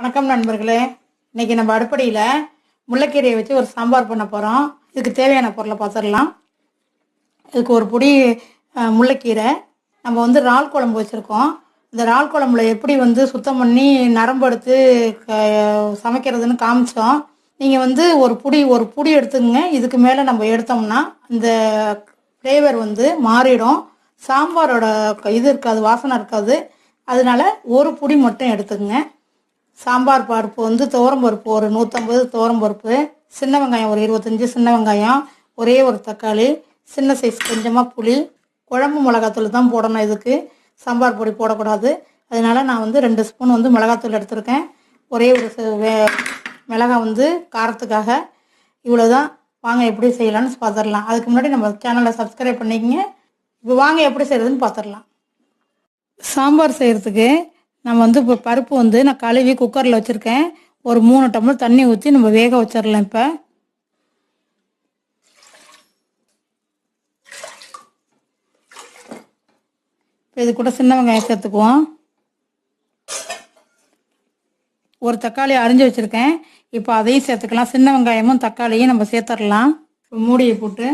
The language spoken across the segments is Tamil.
வணக்கம் நண்பர்களே. இன்னைக்கு நம்ம அடுப்படியில் முல்லைக்கீரையை வச்சு ஒரு சாம்பார் பண்ண போகிறோம் இதுக்கு தேவையான பொருளை பார்த்துடலாம். இதுக்கு ஒரு பொடி முல்லைக்கீரை நம்ம வந்து இறால் குழம்பு வச்சுருக்கோம். இந்த இறால் குழம்புல எப்படி வந்து சுத்தம் பண்ணி நரம்பு எடுத்து க- சமைக்கிறதுன்னு காமிச்சோம். நீங்கள் வந்து ஒரு புடி ஒரு புடி எடுத்துக்கங்க. இதுக்கு மேலே நம்ம எடுத்தோம்னா இந்த ஃப்ளேவர் வந்து மாறிடும். சாம்பாரோட இது இருக்காது வாசனை இருக்காது. அதனால ஒரு புடி மட்டும் எடுத்துக்கங்க. சாம்பார் பருப்பு வந்து துவரம் பருப்பு ஒரு நூற்றம்பது துவரம் பருப்பு சின்ன வெங்காயம் ஒரு இருபத்தஞ்சி சின்ன வெங்காயம் ஒரே ஒரு தக்காளி சின்ன சைஸ் கொஞ்சமாக புளி குழம்பு மிளகாத்தூள் தான் போடணும் இதுக்கு. சாம்பார் பொடி போடக்கூடாது. அதனால நான் வந்து ரெண்டு ஸ்பூன் வந்து மிளகாத்தூள் எடுத்திருக்கேன். ஒரே ஒரு மிளகாய் வந்து காரத்துக்காக. இவ்வளோ தான் வாங்க எப்படி செய்யலாம்னு பார்த்துடலாம் அதுக்கு முன்னாடி நம்ம சேனலை சப்ஸ்கிரைப் பண்ணிக்கங்க. இப்போ வாங்க எப்படி செய்கிறதுன்னு பார்த்துடலாம் சாம்பார் செய்கிறதுக்கு நம்ம வந்து இப்போ பருப்பு வந்து நான் கழுவி குக்கரில் வச்சுருக்கேன். ஒரு மூணு டம்ளர் தண்ணி ஊற்றி நம்ம வேக வச்சிடலாம் இப்போ. இப்போ இது கூட சின்ன வெங்காயம் சேர்த்துக்குவோம். ஒரு தக்காளி அரிஞ்சு வச்சுருக்கேன். இப்போ அதையும் சேர்த்துக்கலாம். சின்ன வெங்காயமும் தக்காளியும் நம்ம சேர்த்துடலாம் இப்போ மூடியை போட்டு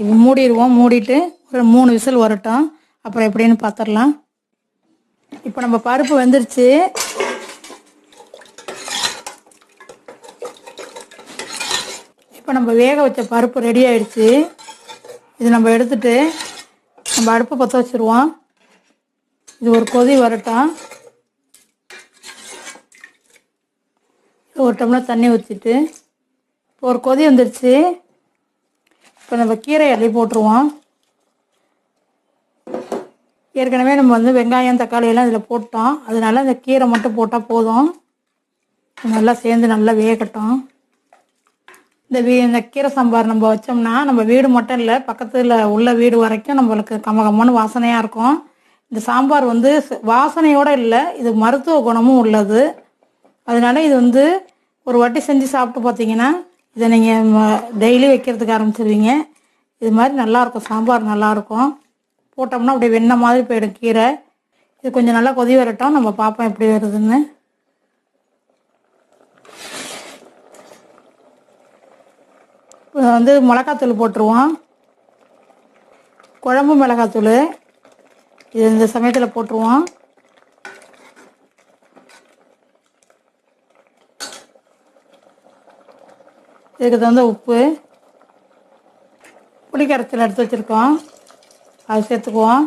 இப்போ மூடிடுவோம். மூடிட்டு ஒரு மூணு விசில் வரட்டும். அப்புறம் எப்படின்னு பார்த்துடலாம் இப்போ நம்ம பருப்பு வெந்துருச்சு. இப்போ நம்ம வேக வச்ச பருப்பு ரெடி ஆயிடுச்சு. இது நம்ம எடுத்துட்டு நம்ம அடுப்பு பற்ற வச்சுருவோம். இது ஒரு கொதி வரட்டும். ஒரு டம்ளர் தண்ணி ஊற்றிட்டு இப்போ ஒரு கொதி வந்துருச்சு. இப்போ நம்ம கீரை அள்ளி போட்டுருவோம். ஏற்கனவே நம்ம வந்து வெங்காயம் தக்காளி எல்லாம் இதில் போட்டோம். அதனால இந்த கீரை மட்டும் போட்டால் போதும். நல்லா சேர்ந்து நல்லா வேகட்டும். இந்த வீ இந்த கீரை சாம்பார் நம்ம வச்சோம்னா நம்ம வீடு மட்டும் இல்லை பக்கத்தில் உள்ள வீடு வரைக்கும் நம்மளுக்கு கமகமான வாசனையாக இருக்கும். இந்த சாம்பார் வந்து வாசனையோடு இல்லை இது மருத்துவ குணமும் உள்ளது. அதனால இது வந்து ஒரு வாட்டி செஞ்சு சாப்பிட்டு பார்த்தீங்கன்னா இதை நீங்கள் டெய்லி வைக்கிறதுக்கு ஆரம்பிச்சிருவீங்க. இது மாதிரி நல்லாயிருக்கும் சாம்பார் நல்லாயிருக்கும் போட்டோம்னா அப்படியே வெண்ணெய் மாதிரி போயிடும் கீரை. இது கொஞ்சம் நல்லா கொதி வரட்டும். நம்ம பார்ப்போம் எப்படி வருதுன்னு. இப்போ வந்து மிளகாத்தூள் போட்டுருவோம். குழம்பு மிளகாத்தூள். இது இந்த சமயத்தில் போட்டுருவோம். இதுக்கு தகுந்த உப்பு. புளிக்கரைச்சல் எடுத்து வச்சுருக்கோம். அது சேர்த்துக்குவோம்.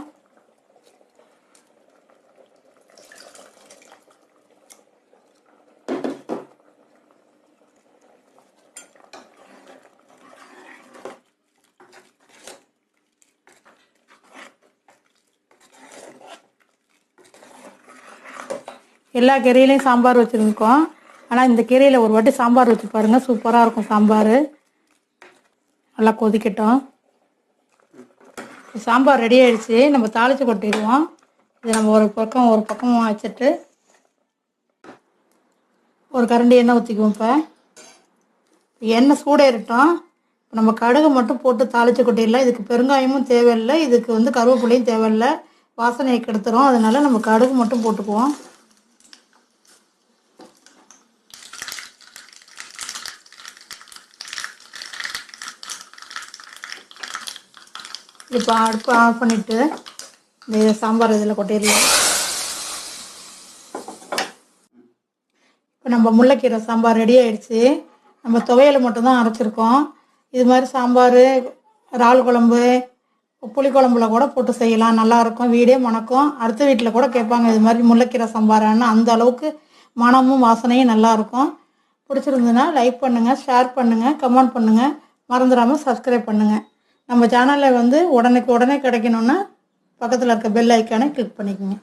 எல்லா கீரையிலையும் சாம்பார் வச்சுருக்கோம். ஆனால் இந்த கீரையில் ஒரு வாட்டி சாம்பார் வச்சு பாருங்கள் சூப்பராக இருக்கும் சாம்பார். நல்லா கொதிக்கட்டும். சாம்பார் ரெடி ஆகிடுச்சி நம்ம தாளித்து கொட்டிடுவோம். இதை நம்ம ஒரு பக்கம் ஒரு பக்கம் வச்சுட்டு ஒரு கரண்டி எண்ணெய் ஊற்றிக்குவோம் இப்போ. எண்ணெய் சூடேறட்டும். இப்போ நம்ம கடுகு மட்டும் போட்டு தாளித்து கொட்டிடலாம். இதுக்கு பெருங்காயமும் தேவையில்லை. இதுக்கு வந்து கருவேப்பிலையும் தேவையில்லை. வாசனையை கெடுத்துரும். அதனால நம்ம கடுகு மட்டும் போட்டுக்குவோம். இப்போ அடுப்பு ஆஃப் பண்ணிவிட்டு இந்த சாம்பார் இதில் கொட்டிடலாம். இப்போ நம்ம முல்லைக்கீரை சாம்பார் ரெடி ஆயிடுச்சு. நம்ம துவையல் மட்டும்தான் அரைச்சிருக்கோம். இது மாதிரி சாம்பார் இறால் குழம்பு புளிக்குழம்புல கூட போட்டு செய்யலாம். நல்லாயிருக்கும் வீடே மணக்கும். அடுத்த வீட்டில் கூட கேட்பாங்க இது மாதிரி முல்லைக்கீரை சாம்பாரான்னு. அந்த அளவுக்கு மனமும் வாசனையும் நல்லாயிருக்கும் பிடிச்சிருந்ததுன்னா லைக் பண்ணுங்கள் ஷேர் பண்ணுங்கள் கமெண்ட் பண்ணுங்கள் மறந்துடாமல் சப்ஸ்கிரைப் பண்ணுங்கள் நம்ம சேனலில் வந்து உடனுக்கு உடனே கிடைக்கணுன்னா பக்கத்தில் இருக்க பெல் ஐக்கானை கிளிக் பண்ணிக்கோங்க.